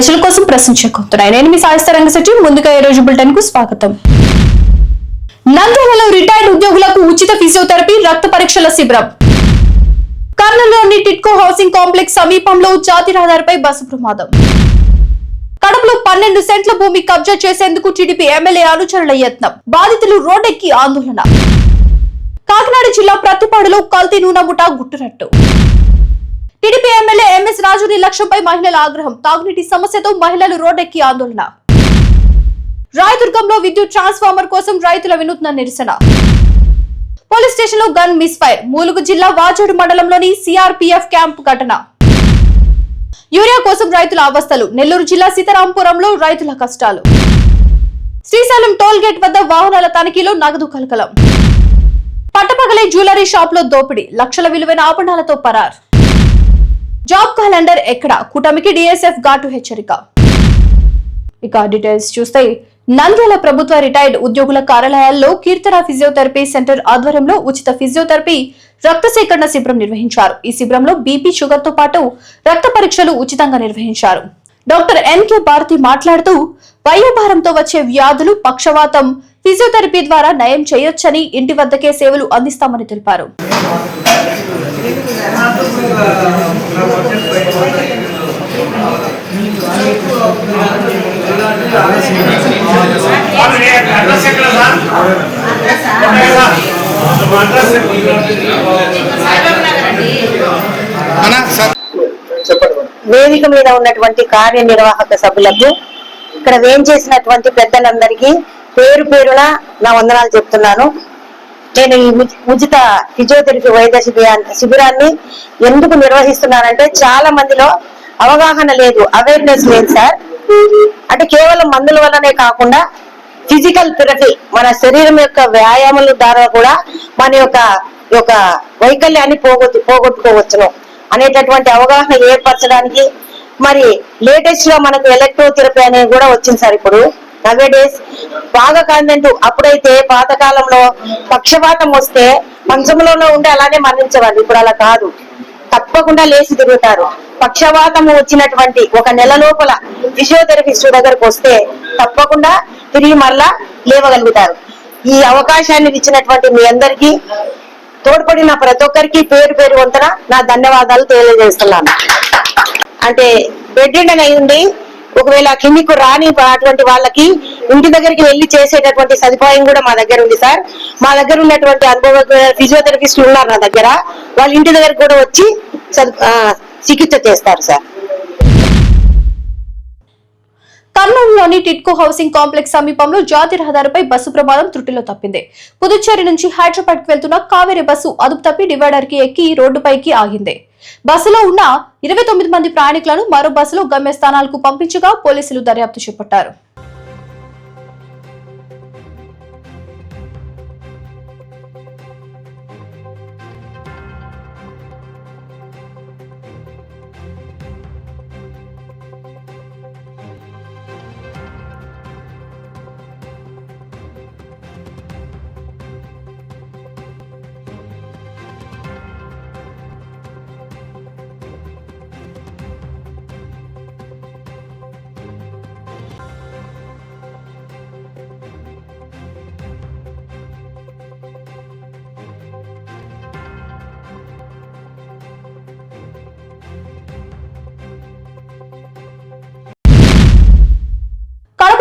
ప్రజల కోసం ప్రశ్నించకుంటున్నాయి నేను మీ సాయిస్త రంగశెట్టి ముందుగా ఈ రోజు బులెటిన్కు స్వాగతం. నంద్యాలలో రిటైర్డ్ ఉద్యోగులకు ఉచిత ఫిజియోథెరపీ రక్త పరీక్షల శిబిరం. కర్నూలులోని టిట్కో హౌసింగ్ కాంప్లెక్స్ సమీపంలో జాతి రహదారిపై బస్సు ప్రమాదం. కడపలో పన్నెండు సెంట్ల భూమి కబ్జా చేసేందుకు టీడీపీ ఎమ్మెల్యే అనుచరుల యత్నం. బాధితులు రోడ్డెక్కి ఆందోళన. కాకినాడ జిల్లా ప్రతిపాడులో కల్తీ నూనె ముఠా గుట్టురట్టు టీడీపీ ఎమ్మెల్యే ఎంఎస్ రాజు నిర్లక్ష్యంపై మహిళల ఆగ్రహం. తాగునీటి సమస్యతో మహిళలు రోడ్డెక్కి ఆందోళన. రాయదుర్గంలో విద్యుత్ ట్రాన్స్ఫార్మర్ కోసం రైతుల వినూత్న నిరసన. పోలీస్ స్టేషన్లో గన్ మిస్ ఫైర్. మూలుగు జిల్లా వాజేడు మండలంలోని సిఆర్పీఎఫ్ క్యాంప్ ఘటన. యూరియా కోసం రైతుల అవస్థలు. నెల్లూరు జిల్లా సీతారాంపురంలో రైతుల కష్టాలు. శ్రీశైలం టోల్ గేట్ వద్ద వాహనాల తనిఖీలో నగదు కలకలం. పట్టపగలే జ్యువెలరీ షాప్లో దోపిడీ. లక్షల విలువైన ఆభరణాలతో పరార్. జాబ్ క్యాలెండర్ ఎక్కడ? కూటమికి డిఎస్ఎఫ్ ఘాటు హెచ్చరిక. ఇక డీటెయిల్స్ చూస్తే నంద్యాల ప్రభుత్వ రిటైర్డ్ ఉద్యోగుల కార్యాలయాల్లో కీర్తన ఫిజియోథెరపీ సెంటర్ ఆధ్వర్యంలో ఉచిత ఫిజియోథెరపీ రక్త సేకరణ శిబిరం నిర్వహించారు. ఈ శిబిరంలో బీపీ షుగర్తో పాటు రక్త పరీక్షలు ఉచితంగా నిర్వహించారు. డాక్టర్ ఎన్కే భారతి మాట్లాడుతూ వయోభారంతో వచ్చే వ్యాధులు పక్షవాతం. ఫిజియోథెరపీ ద్వారా నయం చేయొచ్చని ఇంటి వద్దకే సేవలు అందిస్తామని తెలిపారు అడ్రస్ ఎక్కడ సార్ ఓకే సార్ అడ్రస్ అన్నా సార్ వేదిక మీద ఉన్నటువంటి కార్యనిర్వాహక సభ్యులకు ఇక్కడ వేం చేసినటువంటి పెద్దలందరికీ పేరు పేరున నా వందనాలు చెప్తున్నాను. నేను ఈ ఉచిత ఫిజియోథెరపీ వైద్య శిబిరా- శిబిరాన్ని ఎందుకు నిర్వహిస్తున్నానంటే చాలా మందిలో అవగాహన లేదు అవేర్నెస్ లేదు సార్. అంటే కేవలం మందుల వల్లనే కాకుండా ఫిజికల్ థెరపీ మన శరీరం యొక్క వ్యాయామాల ద్వారా కూడా మన యొక్క యొక్క వైకల్యాన్ని పోగొట్టు పోగొట్టుకోవచ్చును అనేటటువంటి అవగాహన ఏర్పరచడానికి. మరి లేటెస్ట్గా మనకు ఎలక్ట్రోథెరపీ అనేది కూడా వచ్చింది సార్ ఇప్పుడు. నవే డేస్ బాగా కాంటెంట్ అప్పుడైతే పాతకాలంలో పక్షపాతం వస్తే పంచములలో ఉండి అలానే మరణించేవాళ్ళు. ఇప్పుడు అలా కాదు. తప్పకుండా లేచి తిరుగుతారు. పక్షవాతం వచ్చినటువంటి ఒక నెల లోపల ఫిజియోథెరపిస్ట్ దగ్గరకు వస్తే తప్పకుండా తిరిగి మరలా లేవగలుగుతారు. ఈ అవకాశాన్ని ఇచ్చినటువంటి మీ అందరికీ తోడ్పడిన ప్రతి ఒక్కరికి పేరు పేరు వంతన నా ధన్యవాదాలు తెలియజేస్తున్నాను. అంటే బెడ్ అయి ఉండి ఒకవేళ కిందికి రాని అటువంటి వాళ్ళకి ఇంటి దగ్గరికి వెళ్ళి చేసేటటువంటి సదుపాయం కూడా మా దగ్గర ఉంది సార్. మా దగ్గర ఉన్నటువంటి అనుభవ ఫిజియోథెరపిస్టులు ఉన్నారు నా దగ్గర. వాళ్ళ ఇంటి దగ్గరకు కూడా వచ్చి చికిత్స చేస్తారు సార్. కర్నూలులోని టిట్కో హౌసింగ్ కాంప్లెక్స్ సమీపంలో జాతి రహదారిపై బస్సు ప్రమాదం త్రుటిలో తప్పింది. పుదుచ్చేరి నుంచి హైదరాబాద్కు వెళ్తున్న కావేరి బస్సు అదుపు తప్పి డివైడర్కి ఎక్కి రోడ్డుపైకి ఆగింది. బస్సులో ఉన్న ఇరవై తొమ్మిది మంది ప్రయాణికులను మరో బస్సులో గమ్యస్థానాలకు పంపించగా పోలీసులు దర్యాప్తు చేపట్టారు.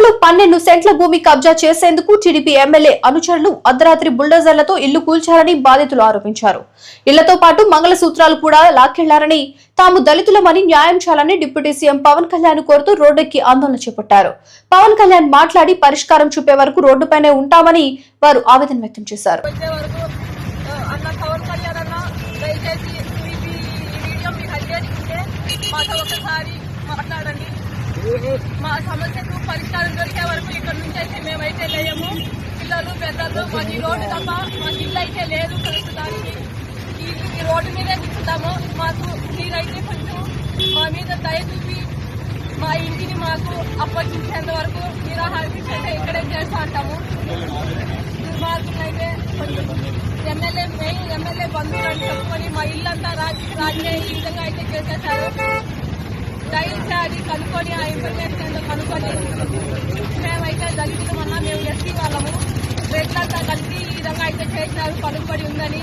కడపలో పన్నెండు సెంట్ల భూమి కబ్జా చేసేందుకు టీడీపీ ఎమ్మెల్యే అనుచరులు అర్ధరాత్రి బుల్డోజర్లతో ఇల్లు కూల్చారని బాధితులు ఆరోపించారు. ఇళ్ళతో పాటు మంగళసూత్రాలు కూడా లాక్కెళ్ళారని తాము దళితులమని న్యాయం చేయాలని డిప్యూటీ సీఎం పవన్ కళ్యాణ్ కోరుతూ రోడ్డెక్కి ఆందోళన చేపట్టారు. పవన్ కళ్యాణ్ మాట్లాడి పరిష్కారం చూపే వరకు రోడ్డుపైనే ఉంటామని వారు ఆవేదన వ్యక్తం చేశారు. మాతో ఒకసారి మాట్లాడండి. మా సమస్యకు పరిష్కారం దొరికే వరకు ఇక్కడ నుంచి అయితే మేమైతే లేము పిల్లలు పెద్దలు మాకు ఈ రోడ్డు తప్ప మాకు ఇల్లు అయితే లేదు ప్రస్తుతానికి. ఈ రోడ్డు మీదే దిక్కుతాము మాకు మీరైతే కొంచెం మా మీద దయ చూపి మా ఇంటిని మాకు అప్పగించేంత వరకు నిరాహార అయితే ఇక్కడే చేస్తా అంటాము దుర్మార్గులైతే కొంచెం ఎమ్మెల్యే మెయిన్ ఎమ్మెల్యే బంధువులు అని చెప్పుకొని మా ఇల్లంతా రాజకీయ రాజకీయ ఈ విధంగా అయితే చేసేసారు. దయచేసి కనుక్కొని ఆ ఇన్ఫర్మేషన్ ఏంటో కనుక్కొని మేమైతే దళితులమన్నా మేము ఎస్సీ వాళ్ళము. రెడ్లంతా కలిసి ఈ విధంగా అయితే చేసినారు పలుకుబడి ఉందని.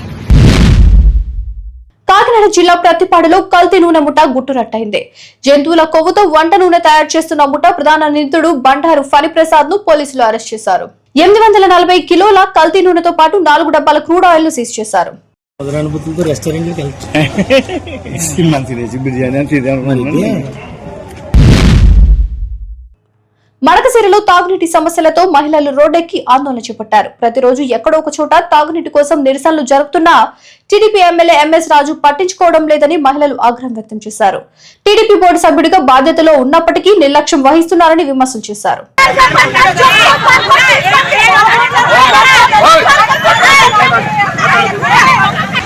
కాకినాడ జిల్లా ప్రతిపాడులో కల్తీ నూనె ముఠ గుట్టురట్టయింది జంతువుల కొవ్వుతో వంట నూనె తయారు చేస్తున్న ముఠ ప్రధాన నిందితుడు బండారు ఫణిప్రసాద్ను పోలీసులు అరెస్ట్ చేశారు. ఎనిమిది వందల నలభై కిలోల కల్తీ నూనెతో పాటు నాలుగు డబ్బాల క్రూడ్ ఆయిల్ను సీజ్ చేశారు. రెస్టారెంట్కి మంచిది బిర్యానీ అని మడకసిరిలో తాగునీటి సమస్యలతో మహిళలు రోడ్డెక్కి ఆందోళన చేపట్టారు. ప్రతిరోజు ఎక్కడో ఒక చోట తాగునీటి కోసం నిరసనలు జరుపుతున్నా టీడీపీ ఎమ్మెల్యే ఎంఎస్ రాజు పట్టించుకోవడం లేదని మహిళలు ఆగ్రహం వ్యక్తం చేశారు. టీడీపీ బోర్డు సభ్యుడిగా బాధ్యతలో ఉన్నప్పటికీ నిర్లక్ష్యం వహిస్తున్నారని విమర్శలు చేశారు. ¡Ay, ay,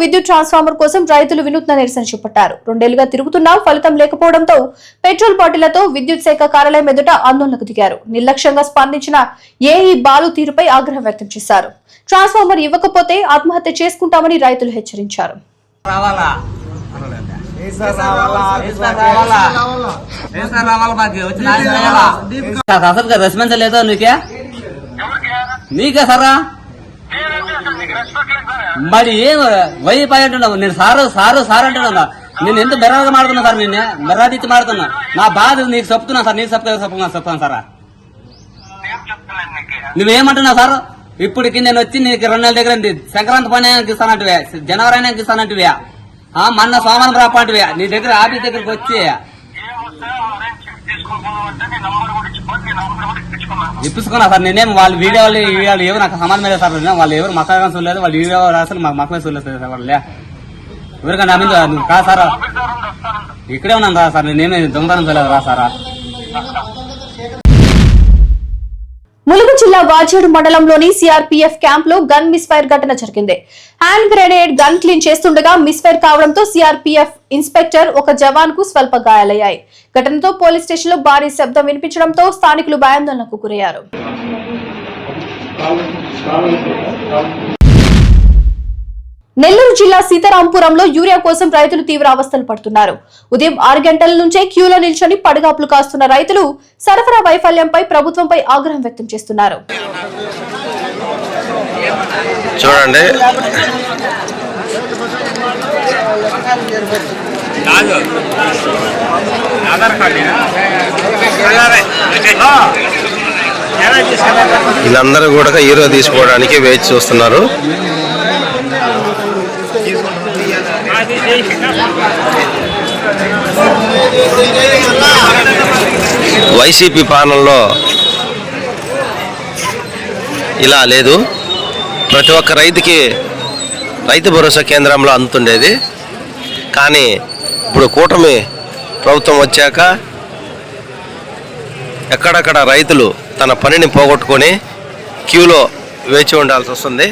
విద్యుత్ ట్రాన్స్ఫార్మర్ కోసం రైతులు వినూత్న నిరసన చేపట్టారు. రెండేళ్ళుగా తిరుగుతున్నా ఫలితం లేకపోవడంతో పెట్రోల్ బాటిళ్ళతో విద్యుత్ శాఖ కార్యాలయం ఎదుట ఆందోళనకు దిగారు. నిర్లక్ష్యంగా స్పందించిన ఏఈ బాలు తీరుపై ఆగ్రహం వ్యక్తం చేశారు. ట్రాన్స్ఫార్మర్ ఇవ్వకపోతే ఆత్మహత్య చేసుకుంటామని రైతులు హెచ్చరించారు. అసలు రెస్పాన్స్ లేదా నీకే సరా? మరి ఏం వైపు అంటున్నావు? నేను సారు సారు సార్ అంటున్నా నేను ఎంత బెర్రగా మాడుతున్నా సార్ నేను బెర్రాదిచ్చి మాడుతున్నా నా బాధ నీకు చెప్తున్నా సార్ నీకు చెప్తా చెప్పుకున్నా చెప్తాను సారా. నువ్వేమంటున్నావు సార్? ఇప్పటికి నేను వచ్చి నీకు రెండు నెలల దగ్గర ఉంది. సంక్రాంతి పని ఇస్తానంటివే. జనవరి అయినా ఇస్తానంటివే. ఆ మొన్న సోమవారం రాపంటివే. నీ దగ్గర ఆఫీస్ దగ్గరికి వచ్చి. ఇప్పించుకున్నా సార్ నేనేం వాళ్ళ వీడియోలు వాళ్ళు వీడియోలు ఏవో నాకు సమానమే లేదు సార్ నేను వాళ్ళు ఎవరు మసాగా చూడలేదు వాళ్ళు వీడియో రాసారు మాకు మక్కమే చూడలేదు సార్ వాళ్ళే ఎవరికైనా మీద నువ్వు కా ఇక్కడే ఉన్నాను రా సార్ నేనేమి దొంగతనం చూడలేదు రా సారా. ములుగు జిల్లా వాజేడు మండలంలోని సిఆర్పీఎఫ్ క్యాంప్లో గన్ మిస్ఫైర్ ఘటన జరిగింది. హ్యాండ్ గ్రెనేడ్ గన్ క్లీన్ చేస్తుండగా మిస్ఫైర్ కావడంతో సిఆర్పీఎఫ్ ఇన్స్పెక్టర్ ఒక జవాన్కు స్వల్ప గాయాలయ్యాయి. ఘటనతో పోలీస్ స్టేషన్లో భారీ శబ్దం వినిపించడంతో స్థానికులు భయాందోళనకు గురయ్యారు. నెల్లూరు జిల్లా సీతారాంపురంలో యూరియా కోసం రైతులు తీవ్ర అవస్థలు పడుతున్నారు. ఉదయం ఆరు గంటల నుంచే క్యూలో నిల్చొని పడగాపులు కాస్తున్న రైతులు సరఫరా వైఫల్యంపై ప్రభుత్వంపై ఆగ్రహం వ్యక్తం చేస్తున్నారు. చూడండి. వీళ్ళందరూ కూడా హీరో తీసుకోవడానికి వేచి చూస్తున్నారు. వైసీపీ పాలనలో ఇలా లేదు. ప్రతి ఒక్క రైతుకి రైతు భరోసా కేంద్రంలో అందుతుండేది. కానీ ఇప్పుడు కూటమి ప్రభుత్వం వచ్చాక ఎక్కడక్కడ రైతులు తన పనిని పోగొట్టుకొని క్యూలో వేచి ఉండాల్సి వస్తుంది.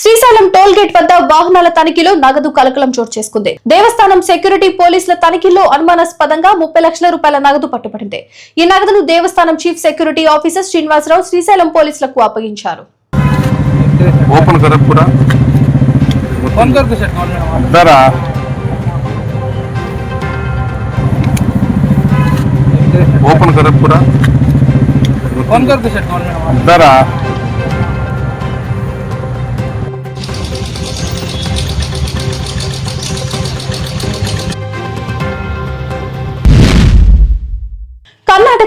శ్రీశైలం టోల్ గేట్ వద్ద వాహనాల తనిఖీలో నగదు కలకలం చోటు చేసుకుంది. దేవస్థానం సెక్యూరిటీ పోలీసుల తనిఖీలో అనుమానాస్పదంగా ముప్పై లక్షల రూపాయల నగదు పట్టుబడింది ఈ నగదును దేవస్థానం chief security officer Srinivasa Rao Srisailam పోలీసులకు అప్పగించారు.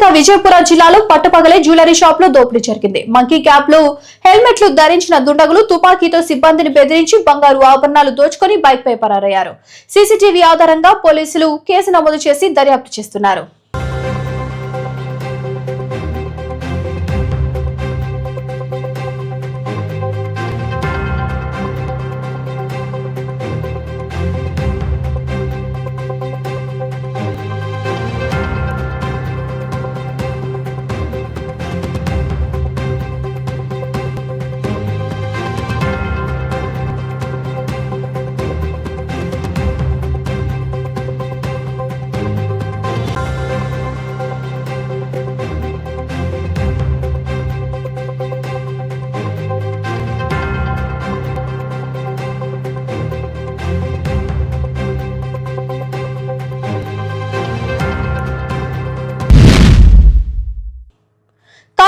కర్ణాటక విజయపుర జిల్లాలో పట్టపగలే జ్యువెలరీ షాప్లో దోపిడీ జరిగింది. మంకీ క్యాప్లో హెల్మెట్లు ధరించిన దుండగులు తుపాకీతో సిబ్బందిని బెదిరించి బంగారు ఆభరణాలు దోచుకొని బైక్ పై పరారయ్యారు. సీసీటీవీ ఆధారంగా పోలీసులు కేసు నమోదు చేసి దర్యాప్తు చేస్తున్నారు.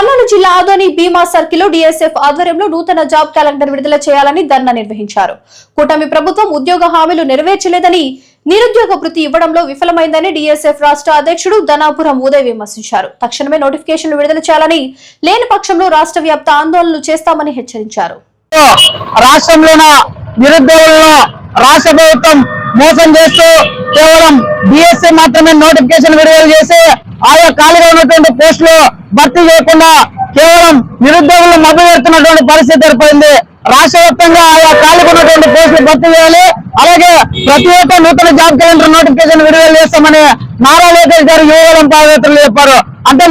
కర్నూలు జిల్లా ఆదోని భీమా సర్కిల్ డిఎస్ఎఫ్ ఆధ్వర్యంలో నూతన జాబ్ క్యాలెండర్ విడుదల చేయాలని ధర్నా నిర్వహించారు. కూటమి ప్రభుత్వం ఉద్యోగ హామీలు నెరవేర్చలేదని నిరుద్యోగ వృత్తి ఇవ్వడంలో విఫలమైందని డిఎస్ఎఫ్ రాష్ట్ర అధ్యక్షుడు ధనాపురం ఉదయ్ విమర్శించారు. తక్షణమే నోటిఫికేషన్లు విడుదల చేయాలని లేని పక్షంలో రాష్ట్ర వ్యాప్త ఆందోళనలు చేస్తామని హెచ్చరించారు. రాష్ట్రంలోన నిరుద్యోగులను రాష్ట్ర ప్రభుత్వం మోసం చేస్తూ కేవలం డిఎస్సి మాత్రమే నోటిఫికేషన్ విడుదల చేసి ఆయా ఖాళీగా ఉన్నటువంటి పోస్టులు భర్తీ చేయకుండా కేవలం నిరుద్యోగులు మభ్య పెడుతున్నటువంటి పరిస్థితి ఏర్పడింది. రాష్ట్ర వ్యాప్తంగా ఆయా ఖాళీగా ఉన్నటువంటి పోస్టులు భర్తీ చేయాలి. అలాగే ప్రతి ఒక్క నూతన జాబ్ క్యాలెండర్ నోటిఫికేషన్ విడుదల చేస్తామని నారా లోకేష్ గారు యువగలం పాదయాత్రలు చెప్పారు. అంటే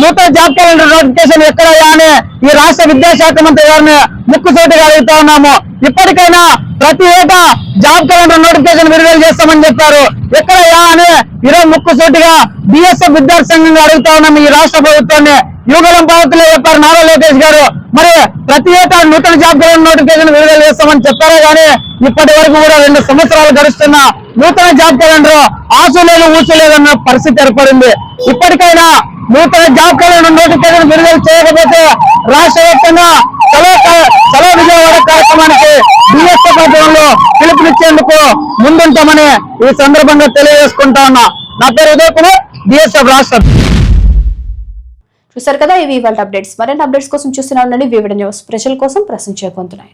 నూతన జాబ్ క్యాలెండర్ నోటిఫికేషన్ ఎక్కడయ్యా అని ఈ రాష్ట్ర విద్యాశాఖ మంత్రి గారిని ముక్కుసోటిగా అడుగుతా ఉన్నాము. ఇప్పటికైనా ప్రతి ఏటా జాబ్ క్యాలెండర్ నోటిఫికేషన్ విడుదల చేస్తామని చెప్పారు. ఎక్కడయ్యా అని ఈరోజు ముక్కుసూటిగా బిఎస్ఎఫ్ విద్యార్థి సంఘంగా అడుగుతా ఉన్నాం ఈ రాష్ట్ర ప్రభుత్వాన్ని. యువగలం పాదయాత్రలో చెప్పారు నారా లోకేష్ గారు. మరి ప్రతి ఏటా నూతన జాబ్ క్యాలెండర్ నోటిఫికేషన్ విడుదల చేస్తామని చెప్పారే గానీ ఇప్పటి వరకు కూడా రెండు సంవత్సరాలు గడుస్తున్న నూతన జాబ్ క్యాలెండర్ ఆశ లేదు ఊసు పరిస్థితి ఏర్పడింది. ఇప్పటికైనా నూతన జాబ్ క్యాలెండర్ నోటిఫికేషన్ విడుదల చేయకపోతే రాష్ట్ర వ్యాప్తంగా చలో విజయవాడ కార్యక్రమానికి బిఎస్ఎఫ్ ఆధ్వర్యంలో పిలుపునిచ్చేందుకు ముందుంటామని ఈ సందర్భంగా తెలియజేసుకుంటా ఉన్నా. నా పేరు ఉదయ్ కుమార్ బిఎస్ఎఫ్ రాష్ట్ర చూసారు కదా ఇవి ఇవాళ అప్డేట్స్ మరిన్ని అప్డేట్స్ కోసం చూస్తూనే ఉండండి. వివిడ న్యూస్ ప్రజల కోసం ప్రశ్నించే పొందుతున్నాయి